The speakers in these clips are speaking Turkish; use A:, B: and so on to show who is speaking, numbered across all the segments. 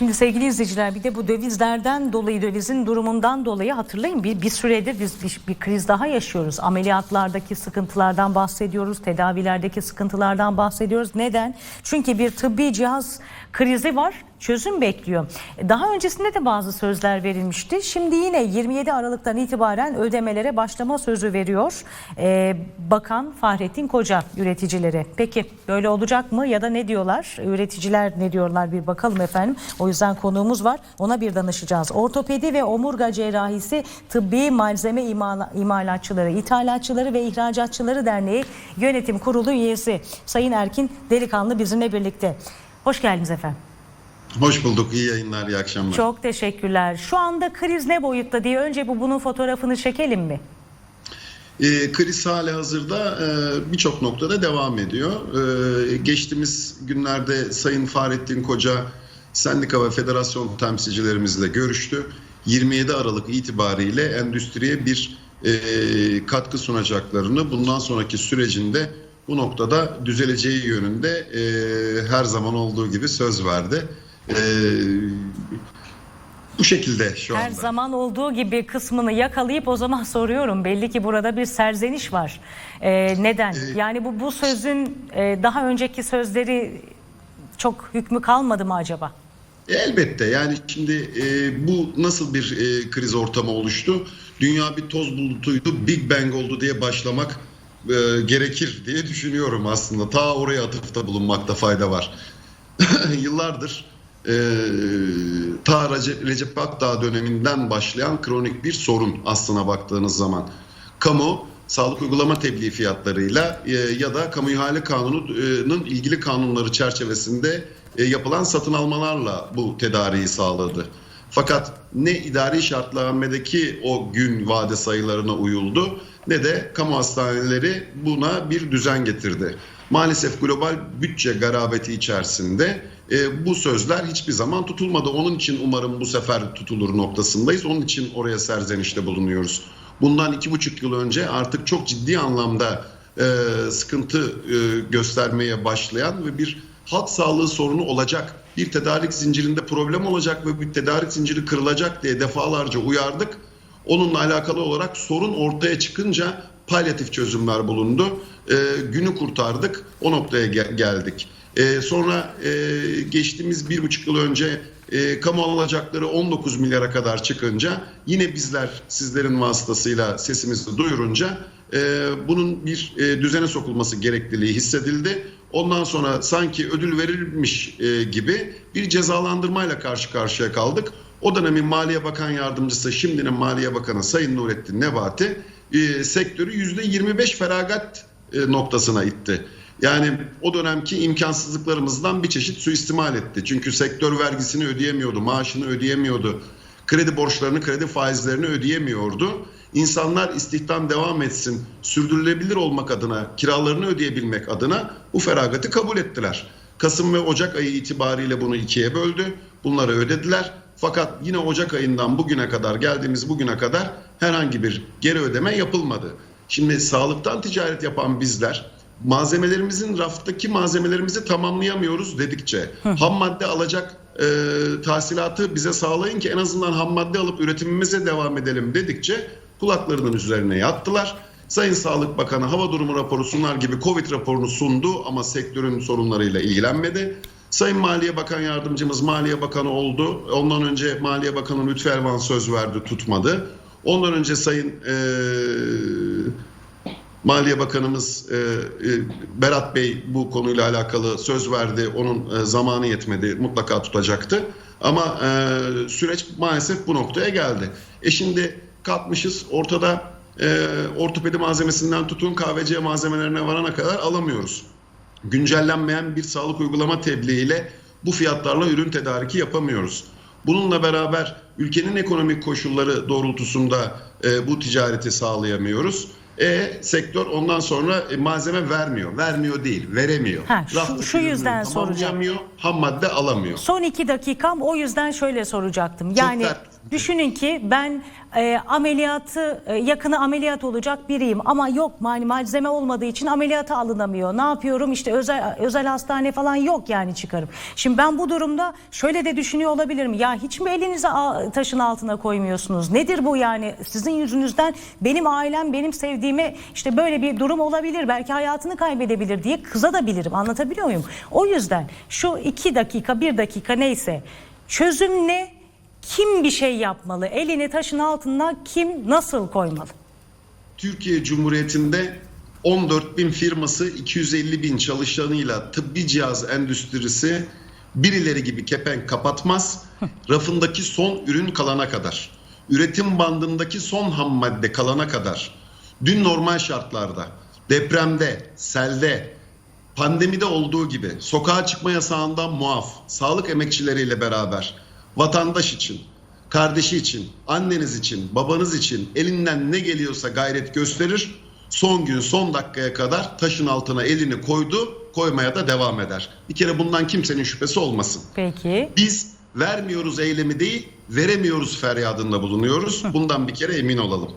A: Şimdi sevgili izleyiciler bir de bu dövizlerden dolayı dövizin durumundan dolayı hatırlayın bir, bir süredir biz bir, bir kriz daha yaşıyoruz. Ameliyatlardaki sıkıntılardan bahsediyoruz, tedavilerdeki sıkıntılardan bahsediyoruz. Neden? Çünkü bir tıbbi cihaz krizi var çözüm bekliyor. Daha öncesinde de bazı sözler verilmişti. Şimdi yine 27 Aralık'tan itibaren ödemelere başlama sözü veriyor Ee, Bakan Fahrettin Koca üreticilere. Peki böyle olacak mı ya da ne diyorlar? Üreticiler ne diyorlar bir bakalım efendim. O yüzden konuğumuz var. Ona bir danışacağız. Ortopedi ve omurga cerrahisi tıbbi malzeme imala- imalatçıları, ithalatçıları ve ihracatçıları derneği yönetim kurulu üyesi Sayın Erkin Delikanlı bizimle birlikte. Hoş geldiniz efendim.
B: Hoş bulduk. İyi yayınlar, iyi akşamlar.
A: Çok teşekkürler. Şu anda kriz ne boyutta diye önce bu bunun fotoğrafını çekelim mi?
B: Ee, kriz hali hazırda e, birçok noktada devam ediyor. Ee, geçtiğimiz günlerde Sayın Fahrettin Koca sendika ve federasyon temsilcilerimizle görüştü. 27 Aralık itibariyle endüstriye bir e, katkı sunacaklarını, bundan sonraki sürecinde bu noktada düzeleceği yönünde e, her zaman olduğu gibi söz verdi. E, bu şekilde şu anda.
A: Her zaman olduğu gibi kısmını yakalayıp o zaman soruyorum. Belli ki burada bir serzeniş var. Ee, neden? Yani bu bu sözün e, daha önceki sözleri çok hükmü kalmadı mı acaba?
B: Elbette yani şimdi e, bu nasıl bir e, kriz ortamı oluştu? Dünya bir toz bulutuydu, Big Bang oldu diye başlamak e, gerekir diye düşünüyorum aslında. Ta oraya atıfta bulunmakta fayda var. Yıllardır e, ta Recep, Akdağ döneminden başlayan kronik bir sorun aslına baktığınız zaman. Kamu sağlık uygulama tebliğ fiyatlarıyla e, ya da kamu ihale kanununun ilgili kanunları çerçevesinde e, yapılan satın almalarla bu tedariği sağladı. Fakat ne idari şartnamedeki o gün vade sayılarına uyuldu ne de kamu hastaneleri buna bir düzen getirdi. Maalesef global bütçe garabeti içerisinde e, bu sözler hiçbir zaman tutulmadı. Onun için umarım bu sefer tutulur noktasındayız. Onun için oraya serzenişte bulunuyoruz. Bundan iki buçuk yıl önce artık çok ciddi anlamda e, sıkıntı e, göstermeye başlayan ve bir halk sağlığı sorunu olacak, bir tedarik zincirinde problem olacak ve bir tedarik zinciri kırılacak diye defalarca uyardık. Onunla alakalı olarak sorun ortaya çıkınca palyatif çözümler bulundu. E, günü kurtardık, o noktaya gel- geldik. E, sonra e, geçtiğimiz bir buçuk yıl önce e, kamu alacakları 19 milyara kadar çıkınca yine bizler sizlerin vasıtasıyla sesimizi duyurunca e, bunun bir e, düzene sokulması gerekliliği hissedildi. Ondan sonra sanki ödül verilmiş e, gibi bir cezalandırmayla karşı karşıya kaldık. O dönemin Maliye Bakan Yardımcısı, şimdinin Maliye Bakanı Sayın Nurettin Nebati e, sektörü %25 feragat e, noktasına itti. Yani o dönemki imkansızlıklarımızdan bir çeşit suistimal etti. Çünkü sektör vergisini ödeyemiyordu, maaşını ödeyemiyordu, kredi borçlarını, kredi faizlerini ödeyemiyordu. İnsanlar istihdam devam etsin, sürdürülebilir olmak adına, kiralarını ödeyebilmek adına bu feragatı kabul ettiler. Kasım ve Ocak ayı itibariyle bunu ikiye böldü. Bunları ödediler. Fakat yine Ocak ayından bugüne kadar geldiğimiz bugüne kadar herhangi bir geri ödeme yapılmadı. Şimdi sağlıktan ticaret yapan bizler malzemelerimizin raftaki malzemelerimizi tamamlayamıyoruz dedikçe ham madde alacak e, tahsilatı bize sağlayın ki en azından ham madde alıp üretimimize devam edelim dedikçe kulaklarının üzerine yattılar. Sayın Sağlık Bakanı hava durumu raporu sunar gibi Covid raporunu sundu ama sektörün sorunlarıyla ilgilenmedi. Sayın Maliye Bakan Yardımcımız Maliye Bakanı oldu. Ondan önce Maliye Bakanı Lütfü Elvan söz verdi tutmadı. Ondan önce Sayın eee Maliye Bakanımız e, e, Berat Bey bu konuyla alakalı söz verdi. Onun e, zamanı yetmedi. Mutlaka tutacaktı. Ama süreç maalesef bu noktaya geldi. E şimdi kalkmışız ortada ortopedi malzemesinden tutun KVC malzemelerine varana kadar alamıyoruz. Güncellenmeyen bir sağlık uygulama tebliğiyle bu fiyatlarla ürün tedariki yapamıyoruz. Bununla beraber ülkenin ekonomik koşulları doğrultusunda e, bu ticareti sağlayamıyoruz. E sektör ondan sonra e, malzeme vermiyor. Vermiyor değil, veremiyor.
A: Ha, şu-
B: Raftaki
A: şu yüzden soracağım.
B: Ham madde alamıyor.
A: Son iki dakikam o yüzden şöyle soracaktım. Yani
B: Çok
A: Düşünün ki ben e, ameliyatı e, yakını ameliyat olacak biriyim ama yok yani malzeme olmadığı için ameliyata alınamıyor. Ne yapıyorum? İşte özel özel hastane falan yok yani çıkarım. Şimdi ben bu durumda şöyle de düşünüyor olabilirim. Ya hiç mi elinizi taşın altına koymuyorsunuz? Nedir bu yani? Sizin yüzünüzden benim ailem benim sevdiğime işte böyle bir durum olabilir. Belki hayatını kaybedebilir diye kızabilirim. Anlatabiliyor muyum? O yüzden şu iki dakika bir dakika neyse çözüm ne? Kim bir şey yapmalı? Elini taşın altına kim nasıl koymalı?
B: Türkiye Cumhuriyeti'nde 14 bin firması 250 bin çalışanıyla tıbbi cihaz endüstrisi birileri gibi kepenk kapatmaz. Rafındaki son ürün kalana kadar, üretim bandındaki son ham madde kalana kadar, dün normal şartlarda, depremde, selde, pandemide olduğu gibi sokağa çıkma yasağından muaf, sağlık emekçileriyle beraber vatandaş için, kardeşi için, anneniz için, babanız için elinden ne geliyorsa gayret gösterir. Son gün, son dakikaya kadar taşın altına elini koydu, koymaya da devam eder. Bir kere bundan kimsenin şüphesi olmasın.
A: Peki.
B: Biz vermiyoruz eylemi değil, veremiyoruz feryadında bulunuyoruz. Bundan bir kere emin olalım.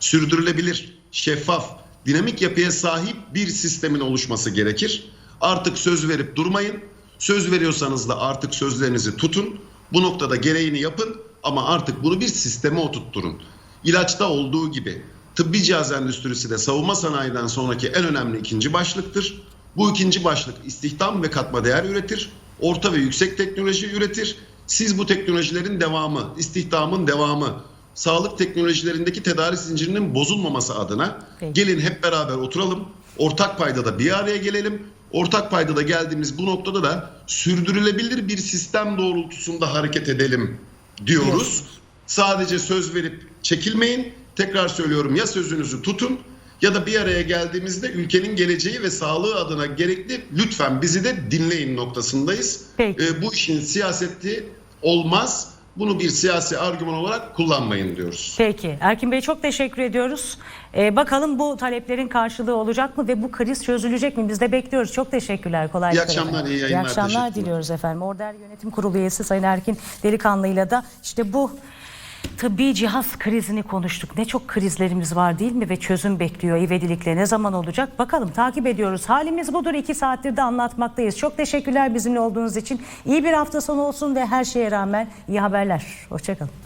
B: Sürdürülebilir, şeffaf, dinamik yapıya sahip bir sistemin oluşması gerekir. Artık söz verip durmayın. Söz veriyorsanız da artık sözlerinizi tutun. Bu noktada gereğini yapın ama artık bunu bir sisteme oturtturun. İlaçta olduğu gibi tıbbi cihaz endüstrisi de savunma sanayiden sonraki en önemli ikinci başlıktır. Bu ikinci başlık istihdam ve katma değer üretir. Orta ve yüksek teknoloji üretir. Siz bu teknolojilerin devamı, istihdamın devamı, sağlık teknolojilerindeki tedarik zincirinin bozulmaması adına
A: Peki.
B: gelin hep beraber oturalım. Ortak paydada bir araya gelelim. Ortak paydada geldiğimiz bu noktada da sürdürülebilir bir sistem doğrultusunda hareket edelim diyoruz. Sadece söz verip çekilmeyin. Tekrar söylüyorum ya sözünüzü tutun ya da bir araya geldiğimizde ülkenin geleceği ve sağlığı adına gerekli lütfen bizi de dinleyin noktasındayız.
A: Peki.
B: Ee, bu işin siyaseti olmaz. Bunu bir siyasi argüman olarak kullanmayın diyoruz.
A: Peki. Erkin Bey çok teşekkür ediyoruz. Ee, bakalım bu taleplerin karşılığı olacak mı ve bu kriz çözülecek mi? Biz de bekliyoruz. Çok teşekkürler. Kolaylıklar.
B: İyi akşamlar,
A: efendim.
B: iyi yayınlar,
A: İyi akşamlar diliyoruz efendim. Order Yönetim Kurulu üyesi Sayın Erkin Delikanlı'yla da işte bu tıbbi cihaz krizini konuştuk. Ne çok krizlerimiz var değil mi ve çözüm bekliyor ivedilikle ne zaman olacak bakalım takip ediyoruz. Halimiz budur iki saattir de anlatmaktayız. Çok teşekkürler bizimle olduğunuz için. İyi bir hafta sonu olsun ve her şeye rağmen iyi haberler. Hoşçakalın.